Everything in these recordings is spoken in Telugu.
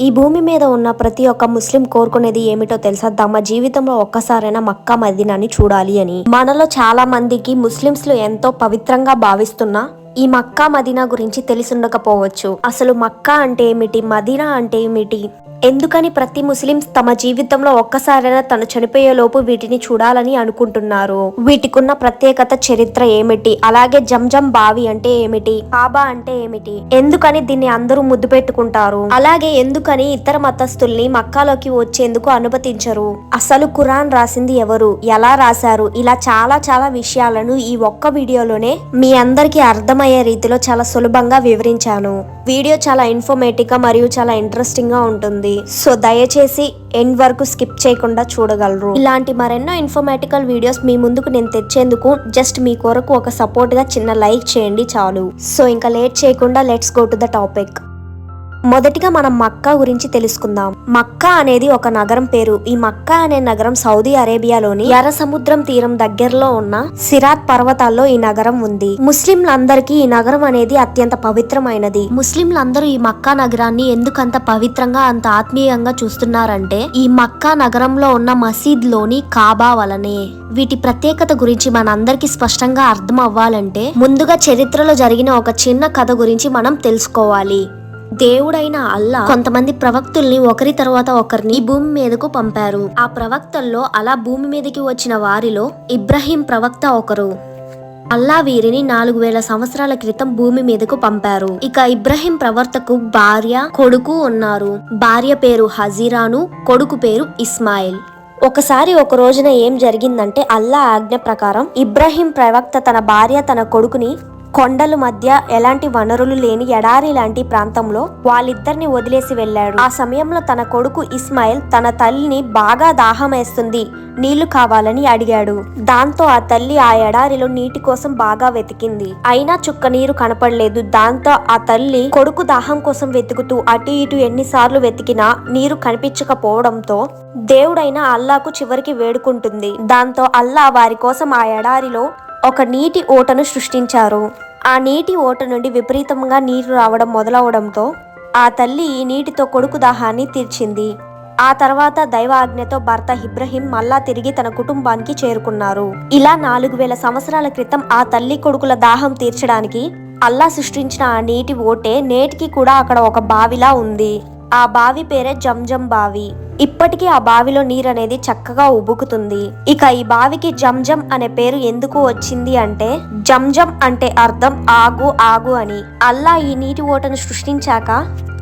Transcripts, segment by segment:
ఈ భూమి మీద ఉన్న ప్రతి ఒక్క ముస్లిం కోరుకునేది ఏమిటో తెలుసా? తమ జీవితంలో ఒక్కసారైనా మక్కా మదీనాని చూడాలి అని. మనలో చాలా మందికి ముస్లింస్లో ఎంతో పవిత్రంగా భావిస్తున్నా ఈ మక్కా మదీనా గురించి తెలిసుండకపోవచ్చు. అసలు మక్కా అంటే ఏమిటి? మదీనా అంటే ఏమిటి? ఎందుకని ప్రతి ముస్లిమ్స్ తమ జీవితంలో ఒక్కసారైనా తను చనిపోయే లోపు వీటిని చూడాలని అనుకుంటున్నారు? వీటికున్న ప్రత్యేకత చరిత్ర ఏమిటి? అలాగే జంజం బావి అంటే ఏమిటి? కాబా అంటే ఏమిటి? ఎందుకని దీన్ని అందరూ ముద్దు పెట్టుకుంటారు? అలాగే ఎందుకని ఇతర మతస్థుల్ని మక్కాలోకి వచ్చేందుకు అనుమతించరు? అసలు కురాన్ రాసింది ఎవరు? ఎలా రాశారు? ఇలా చాలా చాలా విషయాలను ఈ ఒక్క వీడియోలోనే మీ అందరికీ అర్థమయ్యే రీతిలో చాలా సులభంగా వివరించాను. వీడియో చాలా ఇన్ఫర్మేటివ్గా మరియు చాలా ఇంట్రెస్టింగ్గా ఉంటుంది. సో దయచేసి ఎండ్ వరకు స్కిప్ చేయకుండా చూడగలరు. ఇలాంటి మరెన్నో ఇన్ఫర్మేటికల్ వీడియోస్ మీ ముందుకు నేను తెచ్చేందుకు జస్ట్ మీ కొరకు ఒక సపోర్ట్గా చిన్న లైక్ చేయండి చాలు. సో ఇంకా లేట్ చేయకుండా let's go to the topic మొదటిగా మనం మక్కా గురించి తెలుసుకుందాం. మక్కా అనేది ఒక నగరం పేరు. ఈ మక్కా అనే నగరం సౌదీ అరేబియాలోని ఎర్ర సముద్రం తీరం దగ్గరలో ఉన్న సిరాత్ పర్వతాల్లో ఈ నగరం ఉంది. ముస్లింలందరికీ ఈ నగరం అనేది అత్యంత పవిత్రమైనది. ముస్లింలందరూ ఈ మక్కా నగరాన్ని ఎందుకంత పవిత్రంగా అంత ఆత్మీయంగా చూస్తున్నారంటే ఈ మక్కా నగరంలో ఉన్న మసీద్లోని కాబా వలనే. వీటి ప్రత్యేకత గురించి మనందరికీ స్పష్టంగా అర్థం అవ్వాలంటే ముందుగా చరిత్రలో జరిగిన ఒక చిన్న కథ గురించి మనం తెలుసుకోవాలి. దేవుడైన అల్లా కొంతమంది ప్రవక్తుల్ని ఒకరి తర్వాత ఒకరిని భూమి మీదకు పంపారు. ఆ ప్రవక్తల్లో అలా భూమి మీదకి వచ్చిన వారిలో ఇబ్రహీం ప్రవక్త ఒకరు. అల్లా వీరిని నాలుగు వేల సంవత్సరాల క్రితం భూమి మీదకు పంపారు. ఇక ఇబ్రహీం ప్రవర్తకు భార్య కొడుకు ఉన్నారు. భార్య పేరు హజీరాను కొడుకు పేరు ఇస్మాయిల్. ఒకసారి ఒక రోజున ఏం జరిగిందంటే అల్లా ఆజ్ఞ ప్రకారం ఇబ్రహీం ప్రవక్త తన భార్య తన కొడుకుని కొండల మధ్య ఎలాంటి వనరులు లేని ఎడారి లాంటి ప్రాంతంలో వాళ్ళిద్దరిని వదిలేసి వెళ్ళాడు. ఆ సమయంలో తన కొడుకు ఇస్మాయిల్ తన తల్లిని బాగా దాహమేస్తుంది నీళ్ళు కావాలని అడిగాడు. దాంతో ఆ తల్లి ఆ ఎడారిలో నీటి కోసం బాగా వెతికింది. అయినా చుక్క నీరు కనపడలేదు. దాంతో ఆ తల్లి కొడుకు దాహం కోసం వెతుకుతూ అటు ఇటు ఎన్నిసార్లు వెతికినా నీరు కనిపించకపోవడంతో దేవుడైన అల్లాకు చివరికి వేడుకుంటుంది. దాంతో అల్లా వారి కోసం ఆ ఎడారిలో ఒక నీటి ఓటను సృష్టించారు. ఆ నీటి ఓట నుండి విపరీతంగా నీరు రావడం మొదలవడంతో ఆ తల్లి ఈ నీటితో కొడుకు దాహాన్ని తీర్చింది. ఆ తర్వాత దైవాజ్ఞతో భర్త ఇబ్రహీం మళ్ళా తిరిగి తన కుటుంబానికి చేరుకున్నారు. ఇలా నాలుగు వేల సంవత్సరాల క్రితం ఆ తల్లి కొడుకుల దాహం తీర్చడానికి అల్లా సృష్టించిన ఆ నీటి ఓటే నేటికి కూడా అక్కడ ఒక బావిలా ఉంది. ఆ బావి పేరే జంజం బావి. ఇప్పటికీ ఆ బావిలో నీరు అనేది చక్కగా ఉబుకుతుంది. ఇక ఈ బావికి జంజం అనే పేరు ఎందుకు వచ్చింది అంటే జంజం అంటే అర్థం ఆగు ఆగు అని. అల్లా ఈ నీటి ఓటను సృష్టించాక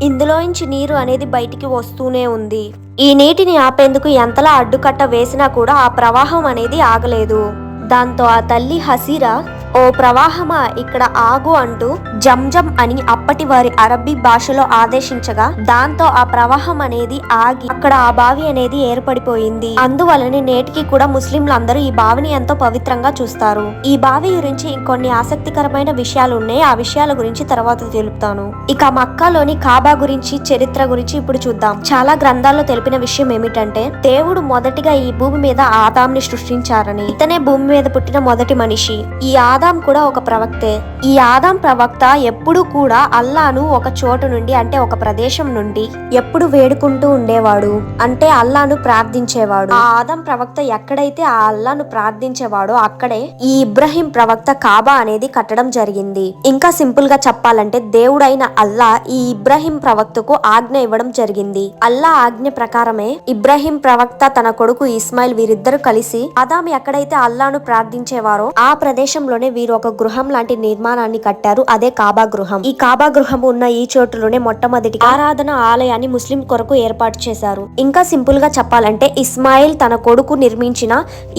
ఇందులోంచి నీరు అనేది బయటికి వస్తూనే ఉంది. ఈ నీటిని ఆపేందుకు ఎంతలా అడ్డుకట్ట వేసినా కూడా ఆ ప్రవాహం అనేది ఆగలేదు. దాంతో ఆ తల్లి హసీరా ఓ ప్రవాహమా ఇక్కడ ఆగు అంటూ జంజం అని అప్పటి వారి అరబ్బీ భాషలో ఆదేశించగా దాంతో ఆ ప్రవాహం అనేది ఆగి అక్కడ ఆ బావి అనేది ఏర్పడిపోయింది. అందువలనే నేటికి కూడా ముస్లింలు అందరూ ఈ బావిని ఎంతో పవిత్రంగా చూస్తారు. ఈ బావి గురించి ఇంకొన్ని ఆసక్తికరమైన విషయాలు ఉన్నాయి. ఆ విషయాల గురించి తర్వాత తెలుపుతాను. ఇక మక్కాలోని కాబా గురించి చరిత్ర గురించి ఇప్పుడు చూద్దాం. చాలా గ్రంథాల్లో తెలిపిన విషయం ఏమిటంటే దేవుడు మొదటిగా ఈ భూమి మీద ఆదాంని సృష్టించారని. ఇతనే భూమి మీద పుట్టిన మొదటి మనిషి. ఈ ఆదాం ఆదాం కూడా ఒక ప్రవక్తే. ఈ ఆదాం ప్రవక్త ఎప్పుడు కూడా అల్లాను ఒక చోటు నుండి అంటే ఒక ప్రదేశం నుండి ఎప్పుడు వేడుకుంటూ ఉండేవాడు. అంటే అల్లాను ప్రార్థించేవాడు. ఆ ఆదాం ప్రవక్త ఎక్కడైతే ఆ అల్లాను ప్రార్థించేవాడో అక్కడే ఈ ఇబ్రహీం ప్రవక్త కాబా అనేది కట్టడం జరిగింది. ఇంకా సింపుల్గా చెప్పాలంటే దేవుడైన అల్లా ఈ ఇబ్రహీం ప్రవక్తకు ఆజ్ఞ ఇవ్వడం జరిగింది. అల్లా ఆజ్ఞ ప్రకారమే ఇబ్రహీం ప్రవక్త తన కొడుకు ఇస్మాయిల్ వీరిద్దరు కలిసి ఆదాం ఎక్కడైతే అల్లాను ప్రార్థించేవారో ఆ ప్రదేశంలోనే వీరు ఒక గృహం లాంటి నిర్మాణాన్ని కట్టారు. అదే కాబా గృహం. ఈ కాబా గృహం ఉన్న ఈ చోటులోనే మొట్టమొదటి ఆరాధన ఆలయాన్ని ముస్లిం కొరకు ఏర్పాటు చేశారు. ఇంకా సింపుల్గా చెప్పాలంటే ఇస్మాయిల్ తన కొడుకు నిర్మించిన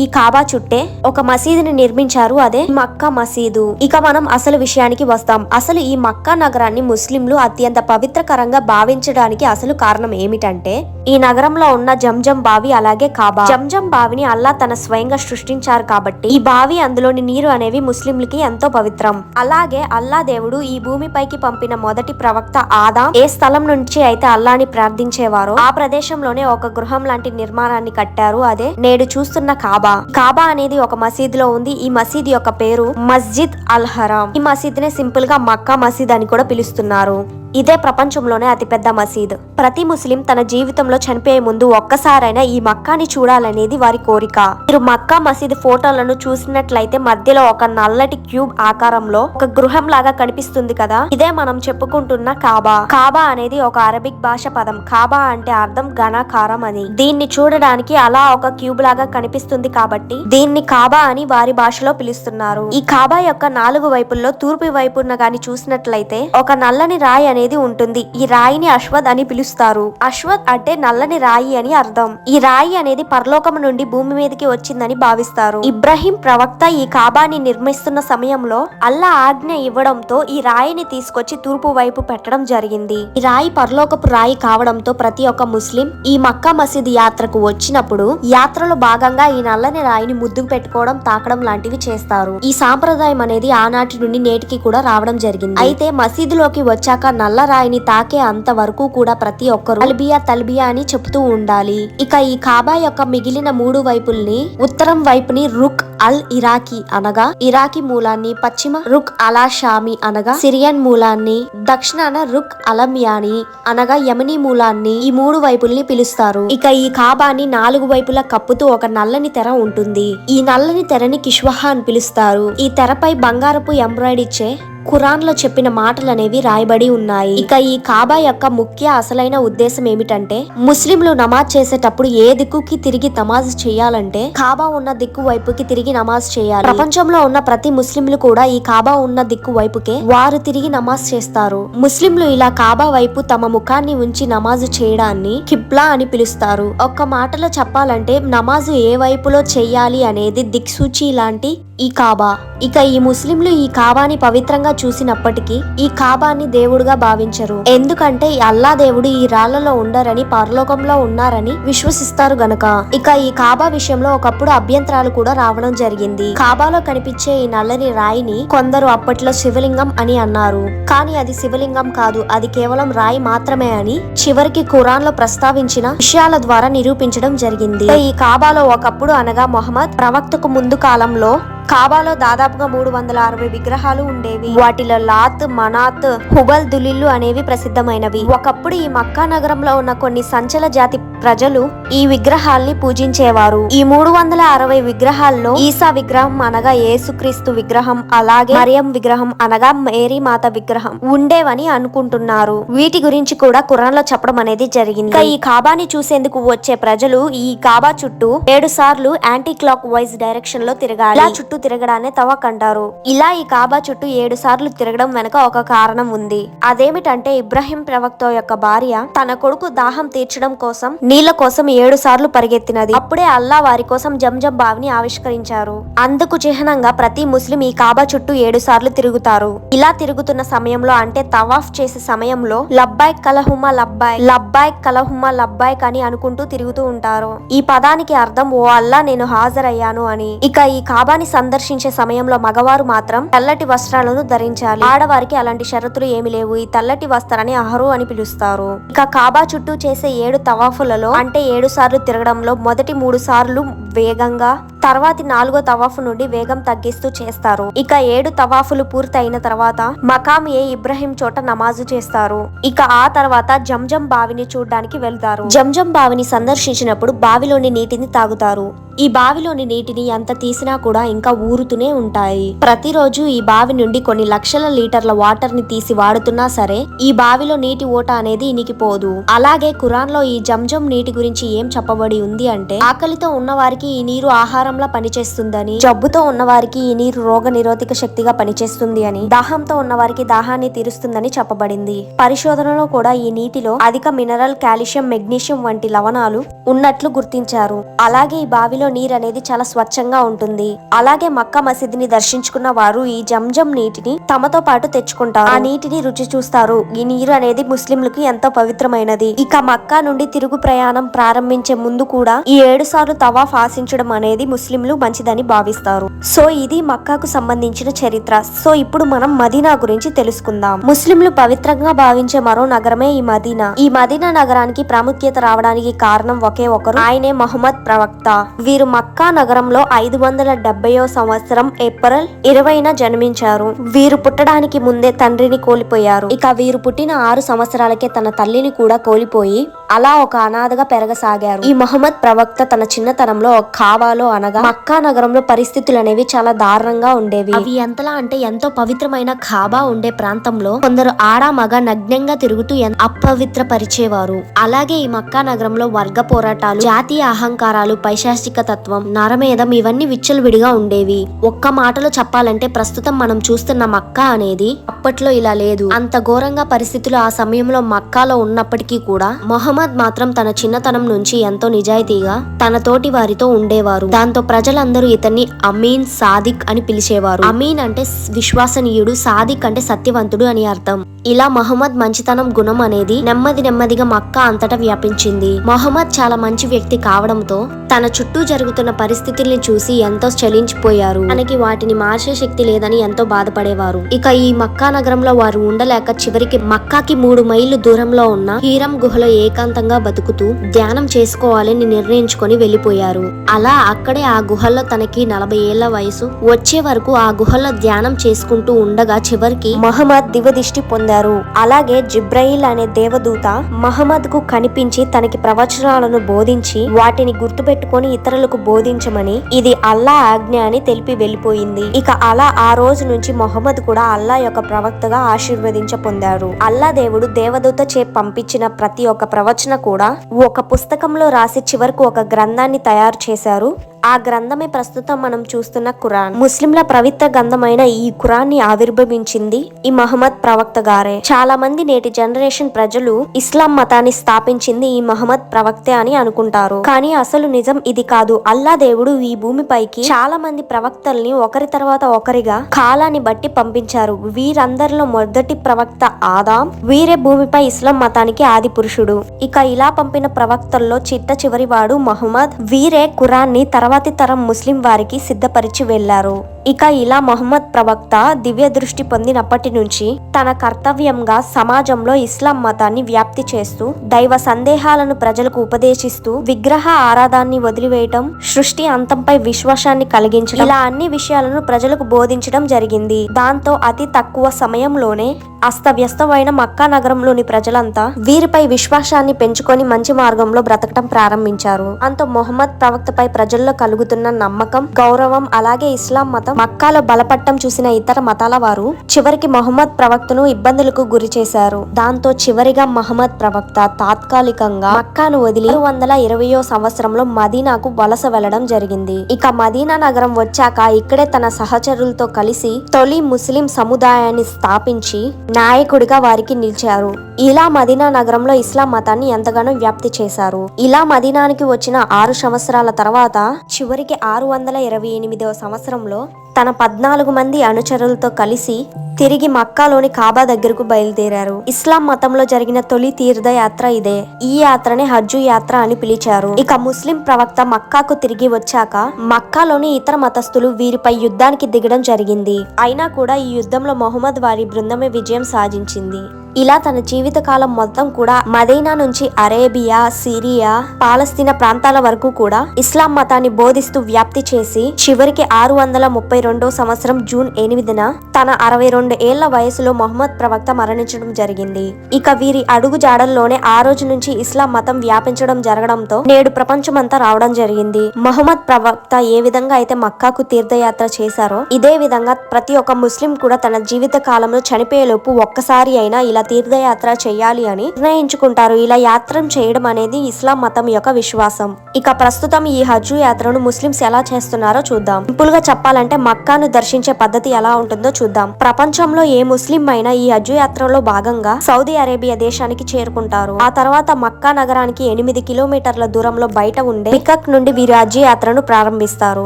ఈ కాబా చుట్టే ఒక మసీదుని నిర్మించారు. అదే మక్కా మసీదు. ఇక మనం అసలు విషయానికి వస్తాం. అసలు ఈ మక్కా నగరాన్ని ముస్లింలు అత్యంత పవిత్రకరంగా భావించడానికి అసలు కారణం ఏమిటంటే ఈ నగరంలో ఉన్న జంజం బావి అలాగే కాబా. జంజం బావిని అల్లా తన స్వయంగా సృష్టించారు కాబట్టి ఈ బావి అందులోని నీరు అనేవి ముస్లింలకి ఎంతో పవిత్రం. అలాగే అల్లా దేవుడు ఈ భూమిపైకి పంపిన మొదటి ప్రవక్త ఆదాం ఏ స్థలం నుంచి అయితే అల్లాని ప్రార్థించేవారో ఆ ప్రదేశంలోనే ఒక గృహం లాంటి నిర్మాణాన్ని కట్టారు. అదే నేడు చూస్తున్న కాబా. కాబా అనేది ఒక మసీదులో ఉంది. ఈ మసీద్ యొక్క పేరు మస్జిద్ అల్ హరాం. ఈ మసీద్ నే సింపుల్గా మక్కా మసీద్ అని కూడా పిలుస్తున్నారు. ఇదే ప్రపంచంలోనే అతిపెద్ద మసీద్. ప్రతి ముస్లిం తన జీవితంలో చనిపోయే ముందు ఒక్కసారైనా ఈ మక్కాని చూడాలనేది వారి కోరిక. మీరు మక్కా మసీద్ ఫోటోలను చూసినట్లయితే మధ్యలో ఒక నల్లటి క్యూబ్ ఆకారంలో ఒక గృహం లాగా కనిపిస్తుంది కదా? ఇదే మనం చెప్పుకుంటున్న కాబా. కాబా అనేది ఒక అరబిక్ భాష పదం. కాబా అంటే అర్థం ఘనాకారం అని. దీన్ని చూడడానికి అలా ఒక క్యూబ్ లాగా కనిపిస్తుంది కాబట్టి దీన్ని కాబా అని వారి భాషలో పిలుస్తున్నారు. ఈ కాబా యొక్క నాలుగు వైపుల్లో తూర్పు వైపున గాని చూసినట్లయితే ఒక నల్లని రాయి అనేది ఉంటుంది. ఈ రాయిని అశ్వద్ అని పిలుస్తారు. అశ్వద్ అంటే నల్లని రాయి అని అర్థం. ఈ రాయి అనేది పరలోకము నుండి భూమి మీదకి వచ్చిందని భావిస్తారు. ఇబ్రహీం ప్రవక్త ఈ కాబాని నిర్మిస్తున్న సమయంలో అల్లా ఆజ్ఞ ఇవ్వడంతో ఈ రాయిని తీసుకొచ్చి తూర్పు వైపు పెట్టడం జరిగింది. ఈ రాయి పరలోకపు రాయి కావడంతో ప్రతి ఒక్క ముస్లిం ఈ మక్కా మసీద్ యాత్రకు వచ్చినప్పుడు యాత్రలో భాగంగా ఈ నల్లని రాయిని ముద్దుకు పెట్టుకోవడం తాకడం లాంటివి చేస్తారు. ఈ సాంప్రదాయం అనేది ఆనాటి నుండి నేటికి కూడా రావడం జరిగింది. అయితే మసీదులోకి వచ్చాక నల్ల రాయిని తాకే అంత వరకు కూడా ప్రతి ఒక్కరు తల్బియా తల్బియా అని చెప్తూ ఉండాలి. ఇక ఈ కాబా యొక్క మిగిలిన మూడు వైపుల్ని ఉత్తరం వైపుని రుక్ అల్ ఇరాకి అనగా ఇరాకీ మూలాన్ని పశ్చిమ రుక్ అలా షామి అనగా సిరియన్ మూలాన్ని దక్షిణాన రుక్ అలమియాని అనగా యమనీ మూలాన్ని ఈ మూడు వైపుల్ని పిలుస్తారు. ఇక ఈ కాబాని నాలుగు వైపులా కప్పుతూ ఒక నల్లని తెర ఉంటుంది. ఈ నల్లని తెరని కిష్వహ అని పిలుస్తారు. ఈ తెరపై బంగారపు ఎంబ్రాయిడరీచే ఇచ్చే ఖురాన్లో చెప్పిన మాటలు అనేవి రాయబడి ఉన్నాయి. ఇక ఈ కాబా యొక్క ముఖ్య అసలైన ఉద్దేశం ఏమిటంటే ముస్లింలు నమాజ్ చేసేటప్పుడు ఏ దిక్కుకి తిరిగి నమాజ్ చేయాలంటే కాబా ఉన్న దిక్కు వైపుకి తిరిగి నమాజ్ చేయాలి. ప్రపంచంలో ఉన్న ప్రతి ముస్లింలు కూడా ఈ కాబా ఉన్న దిక్కు వైపుకే వారు తిరిగి నమాజ్ చేస్తారు. ముస్లింలు ఇలా కాబా వైపు తమ ముఖాన్ని ఉంచి నమాజ్ చేయడాన్ని కిబ్లా అని పిలుస్తారు. ఒక్క మాటలో చెప్పాలంటే నమాజు ఏ వైపులో చేయాలి అనేది దిక్సూచి లాంటి ఈ కాబా. ఇక ఈ ముస్లింలు ఈ కాబాని పవిత్రంగా చూసినప్పటికీ ఈ కాబాని దేవుడుగా భావించరు. ఎందుకంటే ఈ అల్లా దేవుడు ఈ రాళ్ళలో ఉండరని పరలోకంలో ఉన్నారని విశ్వసిస్తారు గనక. ఇక ఈ కాబా విషయంలో ఒకప్పుడు అభ్యంతరాలు కూడా రావడం జరిగింది. కాబాలో కనిపించే ఈ నల్లని రాయిని కొందరు అప్పట్లో శివలింగం అని అన్నారు. కానీ అది శివలింగం కాదు అది కేవలం రాయి మాత్రమే అని చివరికి ఖురాన్లో ప్రస్తావించిన విషయాల ద్వారా నిరూపించడం జరిగింది. ఈ కాబాలో ఒకప్పుడు అనగా మొహమ్మద్ ప్రవక్తకు ముందు కాలంలో కాబాలో దాదాపుగా మూడు వందల అరవై విగ్రహాలు ఉండేవి. వాటిలో లాత్ మనాత్ హుబల్ దులిల్లు అనేవి ప్రసిద్ధమైనవి. ఒకప్పుడు ఈ మక్కా నగరంలో ఉన్న కొన్ని సంచల జాతి ప్రజలు ఈ విగ్రహాల్ని పూజించేవారు. ఈ మూడు వందల అరవై విగ్రహాల్లో ఈసా విగ్రహం అనగా యేసుక్రీస్తు విగ్రహం అలాగే మరియం విగ్రహం అనగా మేరీ మాత విగ్రహం ఉండేవని అనుకుంటున్నారు. వీటి గురించి కూడా ఖురాన్లో చెప్పడం అనేది జరిగింది. ఇంకా ఈ కాబాని చూసేందుకు వచ్చే ప్రజలు ఈ కాబా చుట్టూ ఏడు సార్లు యాంటీ క్లాక్ వైజ్ డైరెక్షన్లో తిరగాలి చుట్టూ చుట్టూ తిరగడాన్ని తవక్ అంటారు. ఇలా ఈ కాబా చుట్టూ ఏడు సార్లు తిరగడం వెనుక ఒక కారణం ఉంది. అదేమిటంటే ఇబ్రాహిం ప్రవక్త యొక్క భార్య తన కొడుకు దాహం తీర్చడం కోసం నీళ్ళ కోసం ఏడు సార్లు పరిగెత్తినది. అప్పుడే అల్లా వారి కోసం జంజం బావిని ఆవిష్కరించారు. అందుకు చిహ్నంగా ప్రతి ముస్లిం ఈ కాబా చుట్టూ ఏడు సార్లు తిరుగుతారు. ఇలా తిరుగుతున్న సమయంలో అంటే తవాఫ్ చేసే సమయంలో లబ్బాయ్ కలహుమా లబ్బాయ్ లబ్బాయ్ కలహుమా లబ్బాయ్ అని అనుకుంటూ తిరుగుతూ ఉంటారు. ఈ పదానికి అర్థం ఓ అల్లా నేను హాజరయ్యాను అని. ఇక ఈ కాబాని సందర్శించే సమయంలో మగవారు మాత్రం తెల్లటి వస్త్రాలను ధరించాలి. ఆడవారికి అలాంటి షరతులు ఏమి లేవు. ఈ తెల్లటి వస్త్రాన్ని అహరు అని పిలుస్తారు. ఇక కాబా చుట్టూ చేసే ఏడు తవాఫులలో అంటే ఏడు సార్లు తిరగడంలో మొదటి మూడు సార్లు వేగంగా తర్వాతి నాలుగో తవాఫు నుండి వేగం తగ్గిస్తూ చేస్తారు. ఇక ఏడు తవాఫులు పూర్తయిన తర్వాత మకామ్ ఏ ఇబ్రహీం చోట నమాజు చేస్తారు. ఇక ఆ తర్వాత జంజం బావిని చూడడానికి వెళ్తారు. జంజం బావిని సందర్శించినప్పుడు బావిలోని నీటిని తాగుతారు. ఈ బావిలోని నీటిని ఎంత తీసినా కూడా ఇంకా ఊరుతూనే ఉంటాయి. ప్రతిరోజు ఈ బావి నుండి కొన్ని లక్షల లీటర్ల వాటర్ని తీసి వాడుతున్నా సరే ఈ బావిలో నీటి ఓట అనేది ఇనికిపోదు. అలాగే ఖురాన్లో ఈ జంజం నీటి గురించి ఏం చెప్పబడి ఉంది అంటే ఆకలితో ఉన్నవారికి ఈ నీరు ఆహారంలా పనిచేస్తుందని జబ్బుతో ఉన్నవారికి ఈ నీరు రోగ నిరోధక శక్తిగా పనిచేస్తుంది అని దాహంతో ఉన్నవారికి దాహాన్ని తీరుస్తుందని చెప్పబడింది. పరిశోధనలో కూడా ఈ నీటిలో అధిక మినరల్ కాల్షియం మెగ్నీషియం వంటి లవణాలు ఉన్నట్లు గుర్తించారు. అలాగే ఈ బావిలో నీరు అనేది చాలా స్వచ్ఛంగా ఉంటుంది. అలాగే మక్కా మసీదుని దర్శించుకున్న వారు ఈ జంజం నీటిని తమతో పాటు తెచ్చుకుంటారు. ఆ నీటిని రుచి చూస్తారు. ఈ నీరు అనేది ముస్లింలకు ఎంతో పవిత్రమైనది. ఇక మక్కా నుండి తిరుగు ప్రయాణం ప్రారంభించే ముందు కూడా ఈ ఏడు సార్లు తవాఫ్ ఆశించడం అనేది ముస్లింలు మంచిదని భావిస్తారు. సో ఇది మక్కాకు సంబంధించిన చరిత్ర. సో ఇప్పుడు మనం మదీనా గురించి తెలుసుకుందాం. ముస్లింలు పవిత్రంగా భావించే మరో నగరమే ఈ మదీనా. ఈ మదీనా నగరానికి ప్రాముఖ్యత రావడానికి కారణం ఒకే ఒకరు ఆయనే మహమ్మద్ ప్రవక్త. వీరు మక్కా నగరంలో ఐదు వందల డెబ్బయో సంవత్సరం ఏప్రిల్ ఇరవైన జన్మించారు. వీరు పుట్టడానికి ముందే తండ్రిని కోల్పోయారు. ఇక వీరు పుట్టిన ఆరు సంవత్సరాలకే తన తల్లిని కూడా కోల్పోయి అలా ఒక అనాథగా పెరగసాగారు. ఈ మహమ్మద్ ప్రవక్త తన చిన్నతనంలో కావాలో అనగా మక్కా నగరంలో పరిస్థితులు అనేవి చాలా దారుణంగా ఉండేవి. అవి ఎంతలా అంటే ఎంతో పవిత్రమైన ఖాబా ఉండే ప్రాంతంలో కొందరు ఆడ మగ నగ్నంగా తిరుగుతూ అపవిత్ర పరిచేవారు అలాగే ఈ మక్కా నగరంలో వర్గ పోరాటాలు జాతీయ అహంకారాలు పైశాచిక తత్వం నరమేధం ఇవన్నీ విచ్చలవిడిగా ఉండేవి. ఒక్క మాటలో చెప్పాలంటే ప్రస్తుతం మనం చూస్తున్న మక్కా అనేది అప్పట్లో ఇలా లేదు. అంత ఘోరంగా పరిస్థితులు ఆ సమయంలో మక్కాలో ఉన్నప్పటికీ కూడా మొహమ్మద్ మాత్రం తన చిన్నతనం నుంచి ఎంతో నిజాయితీగా తన తోటి వారితో ఉండేవారు. దాంతో ప్రజలందరూ ఇతన్ని అమీన్ సాదిక్ అని పిలిచేవారు. అమీన్ అంటే విశ్వసనీయుడు సాదిక్ అంటే సత్యవంతుడు అని అర్థం. ఇలా మహమ్మద్ మంచితనం గుణం అనేది నెమ్మది నెమ్మదిగా మక్కా అంతటా వ్యాపించింది. మొహమ్మద్ చాలా మంచి వ్యక్తి కావడంతో తన చుట్టూ జరుగుతున్న పరిస్థితుల్ని చూసి ఎంతో చలించిపోయారు. తనకి వాటిని మార్చే శక్తి లేదని ఎంతో బాధపడేవారు. ఇక ఈ మక్కా నగరంలో వారు ఉండలేక చివరికి మక్కాకి మూడు మైళ్ళు దూరంలో ఉన్న హీరం గుహలో ఏకాంతంగా బతుకుతూ ధ్యానం చేసుకోవాలని నిర్ణయించుకొని వెళ్ళిపోయారు అలా అక్కడే ఆ గుహల్లో తనకి నలభై ఏళ్ళ వయసు. వచ్చే వరకు ఆ గుహల్లో ధ్యానం చేసుకుంటూ ఉండగా చివరికి మహమ్మద్ దివదిష్టి పొందారు. అలాగే జిబ్రయిల్ అనే దేవదూత మహమ్మద్కు కనిపించి తనకి ప్రవచనాలను బోధించి వాటిని గుర్తుపెట్టుకొని ఇతరులకు బోధించమని ఇది అల్లా ఆజ్ఞ అని తెలిపి వెళ్ళిపోయింది ఇక అలా ఆ రోజు నుంచి మొహమ్మద్ కూడా అల్లా యొక్క ప్రవక్తగా ఆశీర్వదించ పొందారు. అల్లా దేవుడు దేవదూత చే పంపించిన ప్రతి ఒక్క ప్రవచన కూడా ఒక పుస్తకంలో రాసి చివరకు ఒక గ్రంథాన్ని తయారు చేశారు. ఆ గ్రంథమే ప్రస్తుతం మనం చూస్తున్న ఖురాన్. ముస్లింల పవిత్ర గ్రంథమైన ఈ ఖురాన్ని ఆవిర్భవించింది ఈ మహమ్మద్ ప్రవక్త గారే. చాలా మంది నేటి జనరేషన్ ప్రజలు ఇస్లాం మతాన్ని స్థాపించింది ఈ మహమ్మద్ ప్రవక్తే అని అనుకుంటారు. కానీ అసలు నిజం ఇది కాదు. అల్లా దేవుడు ఈ భూమిపైకి చాలా మంది ప్రవక్తల్ని ఒకరి తర్వాత ఒకరిగా కాలాన్ని బట్టి పంపించారు. వీరందరిలో మొదటి ప్రవక్త ఆదాం. వీరే భూమిపై ఇస్లాం మతానికి ఆది పురుషుడు. ఇక ఇలా పంపిన ప్రవక్తల్లో చిట్ట చివరి వాడు మహమ్మద్. వీరే ఖురాన్ని తర్వాత తరం ముస్లిం వారికి సిద్ధపరిచి వెళ్ళారు ఇక ఇలా మొహమ్మద్ ప్రవక్త దివ్య దృష్టి పొందినప్పటి నుంచి తన కర్తవ్యంగా సమాజంలో ఇస్లాం మతాన్ని వ్యాప్తి చేస్తూ దైవ సందేహాలను ప్రజలకు ఉపదేశిస్తూ విగ్రహ ఆరాధాన్ని వదిలివేయటం సృష్టి అంతంపై విశ్వాసాన్ని కలిగించడం ఇలా అన్ని విషయాలను ప్రజలకు బోధించడం జరిగింది. దాంతో అతి తక్కువ సమయంలోనే అస్తవ్యస్తమైన మక్కా నగరంలోని ప్రజలంతా వీరిపై విశ్వాసాన్ని పెంచుకొని మంచి మార్గంలో బ్రతకటం ప్రారంభించారు. అంత మొహమ్మద్ ప్రవక్తపై ప్రజల్లో కలుగుతున్న నమ్మకం గౌరవం అలాగే ఇస్లాం మతం మక్కాలో బలపట్టం చూసిన ఇతర మతాల వారు చివరికి మహమ్మద్ ప్రవక్తను ఇబ్బందులకు గురి చేశారు. దాంతో చివరిగా మహమ్మద్ ప్రవక్త తాత్కాలికంగా మక్కాను వదిలి వందల ఇరవయో సంవత్సరంలో మదీనాకు వలస వెళ్ళడం జరిగింది. ఇక మదీనా నగరం వచ్చాక ఇక్కడే తన సహచరులతో కలిసి తొలి ముస్లిం సముదాయాన్ని స్థాపించి నాయకుడిగా వారికి నిలిచారు. ఇలా మదీనా నగరంలో ఇస్లాం మతాన్ని ఎంతగానో వ్యాప్తి చేశారు. ఇలా మదీనానికి వచ్చిన ఆరు సంవత్సరాల తర్వాత చివరికి ఆరు వందల ఇరవై ఎనిమిదవ సంవత్సరంలో తన పద్నాలుగు మంది అనుచరులతో కలిసి తిరిగి మక్కాలోని కాబా దగ్గరకు బయలుదేరారు. ఇస్లాం మతంలో జరిగిన తొలి తీర్థయాత్ర ఇదే. ఈ యాత్రనే హజ్జు యాత్ర అని పిలిచారు. ఇక ముస్లిం ప్రవక్త మక్కాకు తిరిగి వచ్చాక మక్కాలోని ఇతర మతస్థులు వీరిపై యుద్ధానికి దిగడం జరిగింది. అయినా కూడా ఈ యుద్ధంలో మొహమ్మద్ వారి బృందమే విజయం సాధించింది. ఇలా తన జీవితకాలం మొత్తం కూడా మదీనా నుంచి అరేబియా సిరియా పాలస్తీనా ప్రాంతాల వరకు కూడా ఇస్లాం మతాన్ని బోధిస్తూ వ్యాప్తి చేసి చివరికి ఆరు వందల ముప్పై రెండో సంవత్సరం జూన్ ఎనిమిదిన తన అరవై రెండు ఏళ్ళ వయసులో మొహమ్మద్ ప్రవక్త మరణించడం జరిగింది. ఇక వీరి అడుగు జాడల్లోనే ఆ రోజు నుంచి ఇస్లాం మతం వ్యాపించడం జరగడంతో నేడు ప్రపంచమంతా రావడం జరిగింది. మహమ్మద్ ప్రవక్త ఏ విధంగా అయితే మక్కాకు తీర్థయాత్ర చేశారో ఇదే విధంగా ప్రతి ఒక్క ముస్లిం కూడా తన జీవిత కాలంలో చనిపోయేలోపు ఒక్కసారి అయినా ఇలా తీర్థయాత్ర చేయాలి అని నిర్ణయించుకుంటారు. ఇలా యాత్ర చేయడం అనేది ఇస్లాం మతం యొక్క విశ్వాసం. ఇక ప్రస్తుతం ఈ హజ్జు యాత్రను ముస్లింస్ ఎలా చేస్తున్నారో చూద్దాం. సింపుల్గా చెప్పాలంటే మక్కాను దర్శించే పద్ధతి ఎలా ఉంటుందో చూద్దాం. ప్రపంచంలో ఏ ముస్లిం అయినా ఈ హజ్జు యాత్రలో భాగంగా సౌదీ అరేబియా దేశానికి చేరుకుంటారు. ఆ తర్వాత మక్కా నగరానికి ఎనిమిది కిలోమీటర్ల దూరంలో బయట ఉండే పికక్ నుండి వీరి హజ్ యాత్రను ప్రారంభిస్తారు.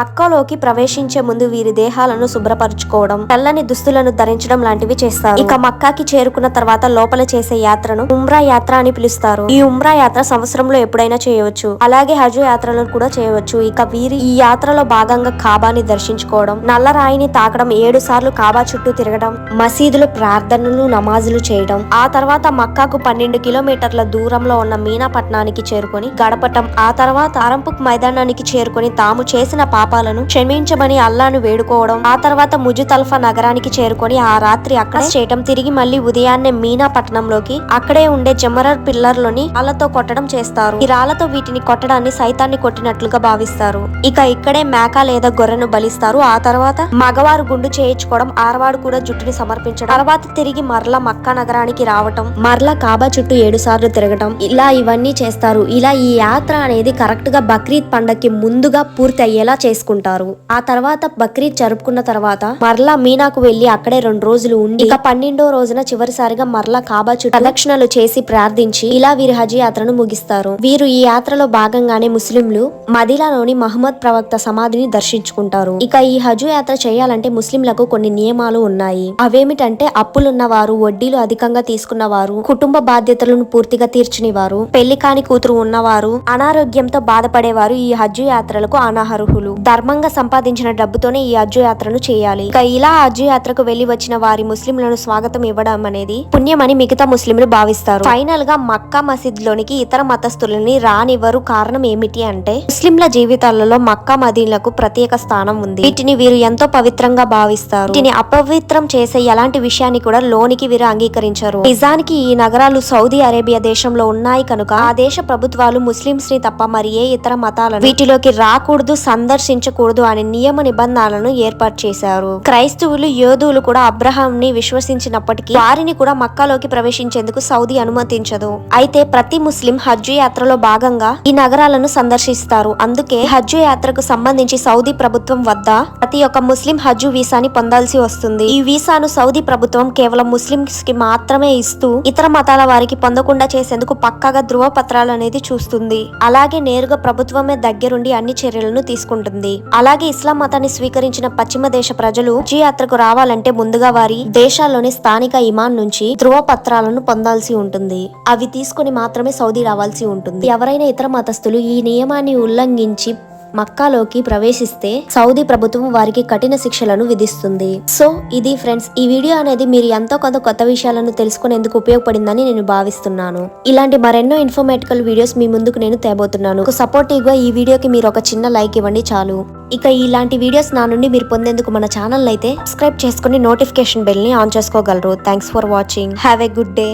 మక్కాలోకి ప్రవేశించే ముందు వీరి దేహాలను శుభ్రపరచుకోవడం తెల్లని దుస్తులను ధరించడం లాంటివి చేస్తారు. ఇక మక్కాకి చేరుకున్న తర్వాత తర్వాత లోపల చేసే యాత్రను ఉమ్రా యాత్ర అని పిలుస్తారు. ఈ ఉమ్రా యాత్ర సంవత్సరంలో ఎప్పుడైనా చేయవచ్చు. అలాగే హజ్ యాత్రలను కూడా చేయవచ్చు. ఇక వీరి ఈ యాత్రలో భాగంగా కాబాని దర్శించుకోవడం నల్ల రాయిని తాకడం ఏడు సార్లు కాబా చుట్టూ తిరగడం మసీదులు ప్రార్థనలు నమాజులు చేయడం ఆ తర్వాత మక్కాకు పన్నెండు కిలోమీటర్ల దూరంలో ఉన్న మీనా పట్టణానికి చేరుకొని గడపటం ఆ తర్వాత అరంపుక్ మైదానానికి చేరుకొని తాము చేసిన పాపాలను క్షమించమని అల్లాను వేడుకోవడం ఆ తర్వాత ముజుతల్ఫా నగరానికి చేరుకొని ఆ రాత్రి అక్కడ చేయటం తిరిగి మళ్ళీ ఉదయాన్నే మీనా పట్టణంలోకి అక్కడే ఉండే జమరర్ పిల్లర్లోని రాళ్ళతో కొట్టడం చేస్తారు. ఈ రాళ్ళతో వీటిని కొట్టడాన్ని సైతాన్ని కొట్టినట్లుగా భావిస్తారు. ఇక ఇక్కడే మేక లేదా గొర్రెను బలిస్తారు. ఆ తర్వాత మగవారు గుండు చేయించుకోవడం ఆరవాడు కూడా జుట్టుని సమర్పించడం తర్వాత తిరిగి మరలా మక్కా నగరానికి రావటం మరలా కాబా చుట్టూ ఏడు సార్లు తిరగటం. ఇలా ఇవన్నీ చేస్తారు. ఇలా ఈ యాత్ర అనేది కరెక్ట్గా బక్రీద్ పండక్కి ముందుగా పూర్తి అయ్యేలా చేసుకుంటారు. ఆ తర్వాత బక్రీద్ జరుపుకున్న తర్వాత మరలా మీనాకు వెళ్ళి అక్కడే రెండు రోజులు ఉండి ఇక పన్నెండో రోజున చివరిసారిగా మరలా కాబా చుట్టూ ప్రదక్షిణలు చేసి ప్రార్థించి ఇలా వీరి హజ్ యాత్రను ముగిస్తారు. వీరు ఈ యాత్రలో భాగంగానే ముస్లింలు మదిలాలోని మహమ్మద్ ప్రవక్త సమాధిని దర్శించుకుంటారు. ఇక ఈ హజ్ యాత్ర చేయాలంటే ముస్లింలకు కొన్ని నియమాలు ఉన్నాయి. అవేమిటంటే అప్పులున్న వారు వడ్డీలు అధికంగా తీసుకున్న వారు కుటుంబ బాధ్యతలను పూర్తిగా తీర్చని వారు పెళ్ళి కాని కూతురు ఉన్నవారు అనారోగ్యంతో బాధపడేవారు ఈ హజ్ యాత్రలకు అనర్హులు. ధర్మంగా సంపాదించిన డబ్బుతోనే ఈ హజ్ యాత్రను చేయాలి. ఇక ఇలా హజ్ యాత్రకు వెళ్ళి వచ్చిన వారి ముస్లింలను స్వాగతం ఇవ్వడం అనేది పుణ్యమని మిగతా ముస్లింలు భావిస్తారు. ఫైనల్గా మక్కా మసీద్ లోనికి ఇతర మతస్థులని రానివ్వరు కారణం ఏమిటి అంటే ముస్లింల జీవితాలలో మక్కా మదీన్లకు ప్రత్యేక స్థానం ఉంది. వీటిని వీరు ఎంతో పవిత్రంగా భావిస్తారు. వీటిని అపవిత్రం చేసే ఎలాంటి విషయాన్ని కూడా లోనికి వీరు అంగీకరించారు. నిజానికి ఈ నగరాలు సౌదీ అరేబియా దేశంలో ఉన్నాయి కనుక ఆ దేశ ప్రభుత్వాలు ముస్లింస్ని తప్ప మరి ఏ ఇతర మతాలను వీటిలోకి రాకూడదు సందర్శించకూడదు అనే నియమ నిబంధనలను ఏర్పాటు చేశారు. క్రైస్తవులు యోధువులు కూడా అబ్రహాం ని విశ్వసించినప్పటికీ వారిని కూడా మక్కాలోకి ప్రవేశించేందుకు సౌదీ అనుమతించదు. అయితే ప్రతి ముస్లిం హజ్ యాత్రలో భాగంగా ఈ నగరాలను సందర్శిస్తారు. అందుకే హజ్ యాత్రకు సంబంధించి సౌదీ ప్రభుత్వం వద్ద ప్రతి ఒక్క ముస్లిం హజ్ వీసాని పొందాల్సి వస్తుంది. ఈ వీసా వీసాను సౌదీ ప్రభుత్వం కేవలం ముస్లింస్కి మాత్రమే ఇస్తూ ఇతర మతాల వారికి పొందకుండా చేసేందుకు పక్కాగా ధృవపత్రాలు అనేది చూస్తుంది. అలాగే నేరుగా ప్రభుత్వమే దగ్గరుండి అన్ని చర్యలను తీసుకుంటుంది. అలాగే ఇస్లాం మతాన్ని స్వీకరించిన పశ్చిమ దేశ ప్రజలు హజ్ యాత్రకు రావాలంటే ముందుగా వారి దేశాల్లోని స్థానిక ఇమాన్ నుంచి ధృవపత్రాలను పొందాల్సి ఉంటుంది. అవి తీసుకొని మాత్రమే సౌదీ రావాల్సి ఉంటుంది. ఎవరైనా ఇతర మతస్థులు ఈ నియమాన్ని ఉల్లంఘించి మక్కాలోకి ప్రవేశిస్తే సౌదీ ప్రభుత్వం వారికి కఠిన శిక్షలను విధిస్తుంది. సో ఇది ఫ్రెండ్స్ ఈ వీడియో అనేది మీరు ఎంతో కొంత కొత్త విషయాలను తెలుసుకునేందుకు ఉపయోగపడిందని నేను భావిస్తున్నాను. ఇలాంటి మరెన్నో ఇన్ఫర్మేటికల్ వీడియోస్ మీ ముందుకు నేను తేబోతున్నాను. సపోర్టివ్గా ఈ వీడియోకి మీరు ఒక చిన్న లైక్ ఇవ్వండి చాలు. ఇక ఇలాంటి వీడియోస్ నా నుండి మీరు పొందేందుకు మన ఛానల్ అయితే సబ్స్క్రైబ్ చేసుకుని నోటిఫికేషన్ బెల్ని ఆన్ చేసుకోగలరు. Thanks for watching have a good day